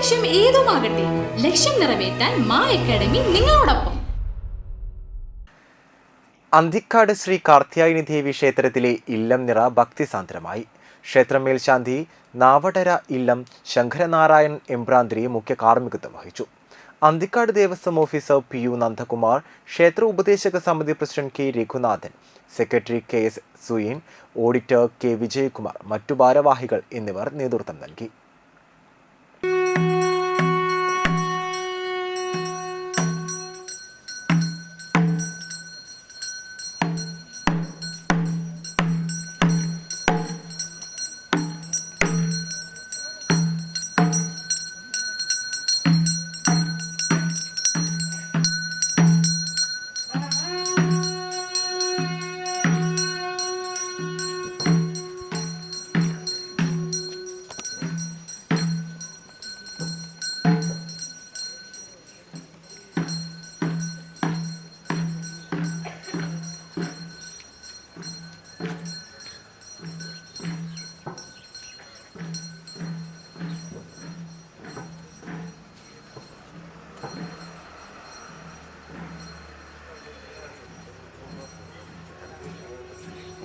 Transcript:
ലക്ഷ്യം ഏതുമാകട്ടെ ലക്ഷ്യം നിറവേറ്റാൻ മാ അക്കാഡമി നിങ്ങളോടൊപ്പം. അന്തിക്കാട് ശ്രീ കാർത്യായനി ദേവി ക്ഷേത്രത്തിലെ ഇല്ലം നിറ ഭക്തിസാന്ദ്രമായി. ക്ഷേത്രം മേൽശാന്തി നാവടര ഇല്ലം ശങ്കരനാരായൺ എംബ്രാന്തിരി മുഖ്യ കാർമ്മികത്വം വഹിച്ചു. Anthikad Devaswom officer P U Nandakumar ക്ഷേത്ര ഉപദേശക സമിതി president K Raghunathan secretary K S Suyin auditor K Vijayakumar മറ്റു ഭാരവാഹികൾ എന്നിവർ നേതൃത്വം നൽകി.